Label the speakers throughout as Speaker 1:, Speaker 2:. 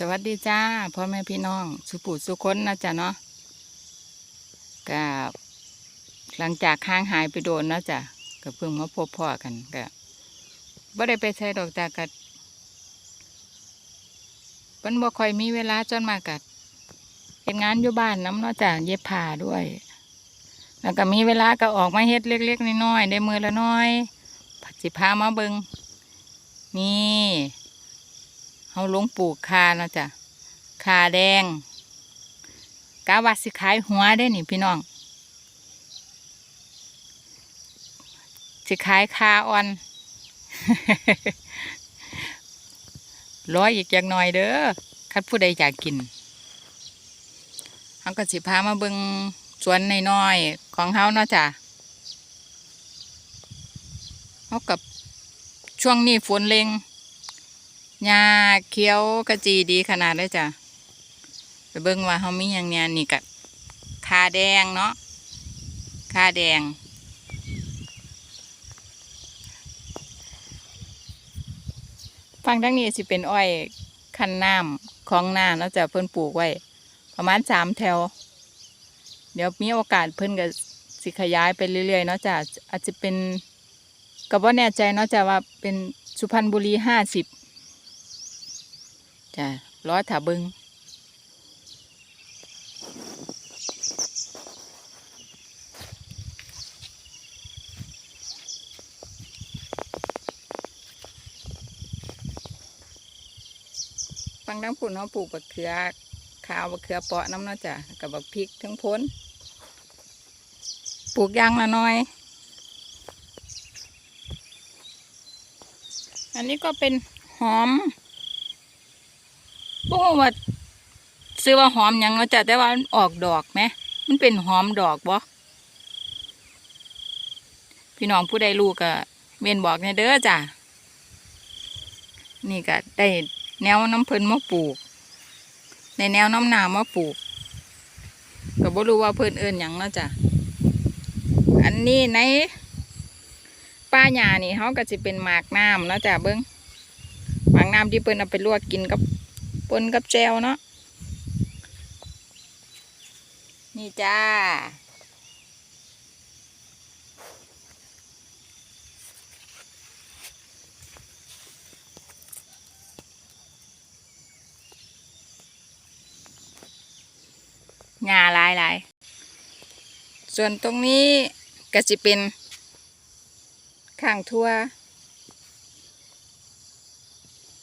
Speaker 1: สวัสดีจ้าพ่อแม่พี่น้อง สุปุสุคนนะจ๊ะเนาะกับหลังจากค้างหายไปโดนนะจ๊ะก็เพิ่งมาพบพ่อกันก็บ่ได้ไปใช้ดอกจากกัดมันบ่ค่อยมีเวลาจนมากกัดเห็นงานอยู่บ้านน้ำเนาะจ้ะเย็บผ้าด้วย แล้วก็มีเวลาก็ออกมาเฮ็ดเล็กๆน้อยๆได้มือละน้อยผัดสิพามาเบิงนี่ เฮาลงปลูกคาเนาะจ้ะคาแดงกาว่าสิขายหัวได้นี่พี่น้องสิขายคาอ่อนร้อยอีกอย่างหน่อยเด้อคัดผู้ใดอยากกินเขาก็สิพามาเบิงสวนในน้อยของเฮาเนาะจ้ะเขากับช่วงนี้ฝนเล็ง หญ้าเขียวกระจีดีขนาดเลยจ้ะไปเบิ่งว่าเขามีอย่างเนี้ยนี่กับคาแดงเนาะคาแดง ฟังทั้งนี้สิเป็นอ้อยคันน้ำของนาเนาะจะเพิ่นปลูกไว้ ประมาณสามแถว เดี๋ยวมีโอกาสเพิ่นก็สิขยายไปเรื่อยๆเนาะจ้ะอาจจะเป็นก็บ่แน่ใจเนาะจ้ะว่าเป็นสุพรรณบุรีห้าสิบ จ้ะร้อยถาบิงฟังทั้งผุนเขาปลูกบักเขือขาวบักเขือเปาะน้ำเนาะจ้ะกับบักพริกทั้งพ้น ปลูกยางละน้อย อันนี้ก็เป็นหอม พวกว่าซื้อว่าหอมยังเนาะจ้ะแต่ว่ามันออกดอกไหมมันเป็นหอมดอกบ่พี่น้องผู้ใดรู้ก็เวียนบอกในเด้อจ้ะนี่ก็ได้แนวน้ำเพิ่นมาปลูกในแนวน้ำหนามาปลูกก็บ่รู้ว่าเพิ่นเอิ้นหยังเนาะจ้ะอันนี้ในป้าหญ้านี่เขาก็จะเป็นหมากน้ำเนาะจ้ะเบิ้งหมากน้ำที่เพิ่นเอาไปลวกกินกับ ปนกับแจวเนาะนี่จ้า หญ้าหลายหลาย ส่วนตรงนี้ก็จะเป็นข้างทั่ว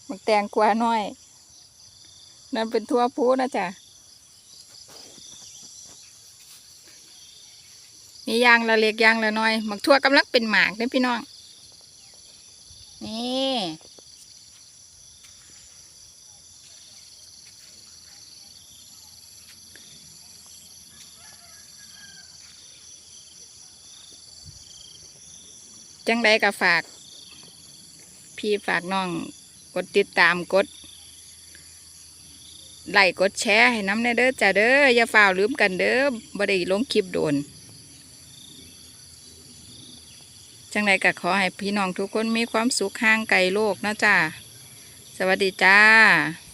Speaker 1: มันแตงกวาน้อย นั่นเป็นทั่วพูนะจ๊ะนี่ยางละเล็กยางละน้อยหมักทั่วกำลังเป็นหมากเนี่ยพี่น้อง นี่จังใดก็ฝาก พี่ฝากน้องกดติดตามกด ไลค์กดแชร์ให้น้ำแน่เด้อจ้าเด้ออย่าฝ่าวลืมกันเด้อบ่ได้ลงคลิปโดน จังไรก็ขอให้พี่น้องทุกคนมีความสุขห่างไกลโลกนะจ้าสวัสดีจ้า